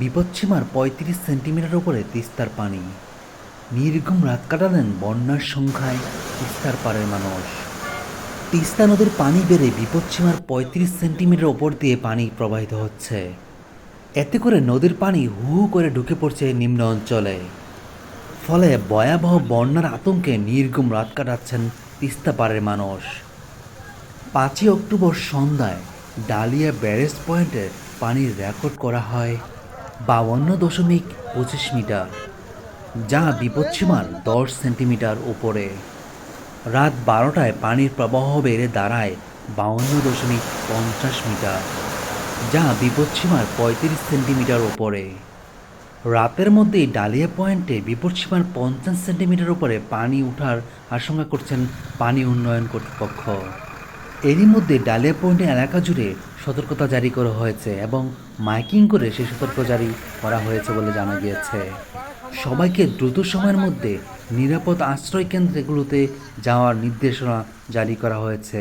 বিপদসীমার পঁয়ত্রিশ সেন্টিমিটার উপরে তিস্তার পানি। নির্ঘুম রাত কাটালেন বন্যার সংখ্যায় তিস্তার পাড়ের মানুষ। তিস্তা নদীর পানি বেড়ে বিপদসীমার পঁয়ত্রিশ সেন্টিমিটার ওপর দিয়ে পানি প্রবাহিত হচ্ছে। এতে করে নদীর পানি হু হু করে ঢুকে পড়ছে নিম্ন অঞ্চলে। ফলে ভয়াবহ বন্যার আতঙ্কে নির্ঘুম রাত কাটাচ্ছেন তিস্তা পাড়ের মানুষ। পাঁচই অক্টোবর সন্ধ্যায় ডালিয়া ব্যারেজ পয়েন্টে পানির রেকর্ড করা হয় বাউন্ন দশমিক পঁচিশ মিটার, যা বিপদসীমার দশ সেন্টিমিটার উপরে। রাত বারোটায় পানির প্রবাহ বেড়ে দাঁড়ায় বাউন্ন দশমিক পঞ্চাশ মিটার, যা বিপদসীমার পঁয়ত্রিশ সেন্টিমিটার ওপরে রাতের মধ্যেই ডালিয়া পয়েন্টে বিপদসীমার পঞ্চাশ সেন্টিমিটার উপরে পানি উঠার আশঙ্কা করছেন পানি উন্নয়ন কর্তৃপক্ষ। এরই মধ্যে ডালিয়া পয়েন্টে এলাকা জুড়ে সতর্কতা জারি করা হয়েছে এবং মাইকিং করে সেই সতর্ক জারি করা হয়েছে বলে জানা গিয়েছে। সবাইকে দ্রুত সময়ের মধ্যে নিরাপদ আশ্রয় কেন্দ্রগুলোতে যাওয়ার নির্দেশনা জারি করা হয়েছে।